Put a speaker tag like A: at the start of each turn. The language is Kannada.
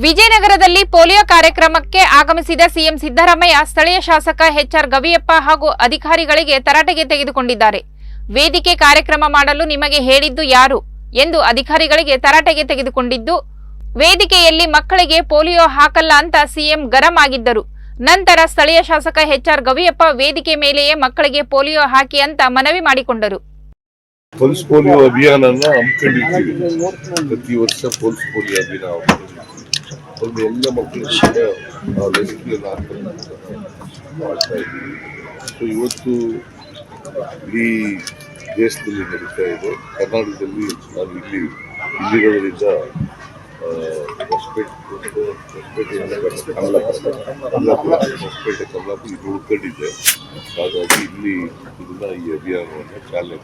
A: ವಿಜಯನಗರದಲ್ಲಿ ಪೋಲಿಯೋ ಕಾರ್ಯಕ್ರಮಕ್ಕೆ ಆಗಮಿಸಿದ ಸಿಎಂ ಸಿದ್ದರಾಮಯ್ಯ ಸ್ಥಳೀಯ ಶಾಸಕ ಎಚ್ಆರ್ ಗವಿಯಪ್ಪ ಹಾಗೂ ಅಧಿಕಾರಿಗಳಿಗೆ ತರಾಟೆಗೆ ತೆಗೆದುಕೊಂಡಿದ್ದಾರೆ. ವೇದಿಕೆ ಕಾರ್ಯಕ್ರಮ ಮಾಡಲು ನಿಮಗೆ ಹೇಳಿದ್ದು ಯಾರು ಎಂದು ಅಧಿಕಾರಿಗಳಿಗೆ ತರಾಟೆಗೆ ತೆಗೆದುಕೊಂಡಿದ್ದು, ವೇದಿಕೆಯಲ್ಲಿ ಮಕ್ಕಳಿಗೆ ಪೋಲಿಯೋ ಹಾಕಲ್ಲ ಅಂತ ಸಿಎಂ ಗರಂ ಆಗಿದ್ದರು. ನಂತರ ಸ್ಥಳೀಯ ಶಾಸಕ ಎಚ್ಆರ್ ಗವಿಯಪ್ಪ ವೇದಿಕೆ ಮೇಲೆಯೇ ಮಕ್ಕಳಿಗೆ ಪೋಲಿಯೋ ಹಾಕಿ ಅಂತ ಮನವಿ ಮಾಡಿಕೊಂಡರು.
B: ಪೋಲಿಯೋ ಅಭಿಯಾನ ಪ್ರತಿ ವರ್ಷ ಪೋಲಿಯೋ ಅಭಿಯಾನ. ಅಲ್ಲಿ ಎಲ್ಲ ಮಕ್ಕಳು ಕೂಡ ಆ ಮಾಡ್ತಾ ಇದ್ದೀವಿ ಸೊ ಇವತ್ತು ಇಡೀ ದೇಶದಲ್ಲಿ ನಡೀತಾ ಇದೆ. ಕರ್ನಾಟಕದಲ್ಲಿ ನಾನು ಇಲ್ಲಿ ಇಲ್ಲಿರೋದ್ರಿಂದ ಹೊಸಪೇಟೆ ಕಮಲಾಪುರ, ಹೊಸಪೇಟೆ ಹಾಗಾಗಿ ಇಲ್ಲಿ ಇದನ್ನ ಈ ಅಭಿಯಾನವನ್ನು ಚಾಲನೆ